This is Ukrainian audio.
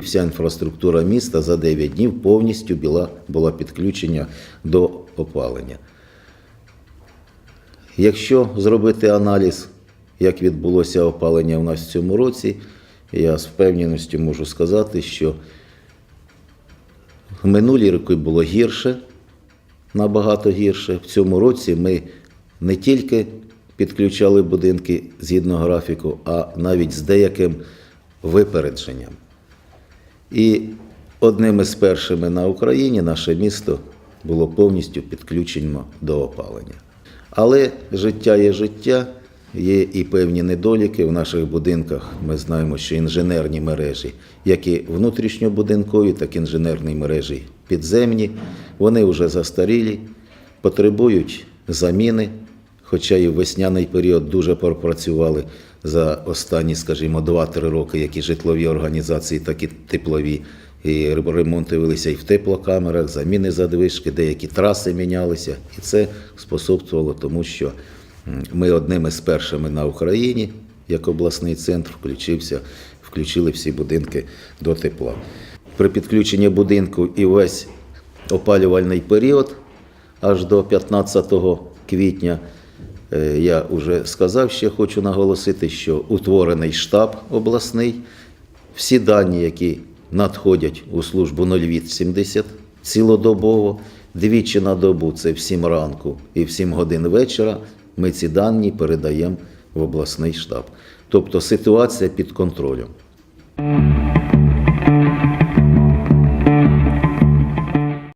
вся інфраструктура міста за 9 днів повністю була, була підключена до опалення. Якщо зробити аналіз, як відбулося опалення у нас в цьому році, я з впевненістю можу сказати, що в минулі роки було гірше, набагато гірше. В цьому році ми не тільки підключали будинки згідно графіку, а навіть з деяким випередженням. І одним із першими на Україні наше місто було повністю підключено до опалення. Але життя є життя, є і певні недоліки в наших будинках. Ми знаємо, що інженерні мережі, як і внутрішньобудинкові, так і інженерні мережі підземні, вони вже застарілі, потребують заміни. Хоча і в весняний період дуже пропрацювали за останні, скажімо, 2-3 роки, як і житлові організації, так і теплові. І ремонти велися і в теплокамерах, заміни задвижки, деякі траси мінялися. І це способствувало тому, що ми одними з першими на Україні, як обласний центр, включився, включили всі будинки до тепла. При підключенні будинку і весь опалювальний період аж до 15 квітня. Е, Я вже сказав, ще хочу наголосити, що утворений штаб обласний. Всі дані, які надходять у службу 0870 цілодобово, двічі на добу, це в 7 ранку і в 7 годин вечора, ми ці дані передаємо в обласний штаб. Тобто ситуація під контролем.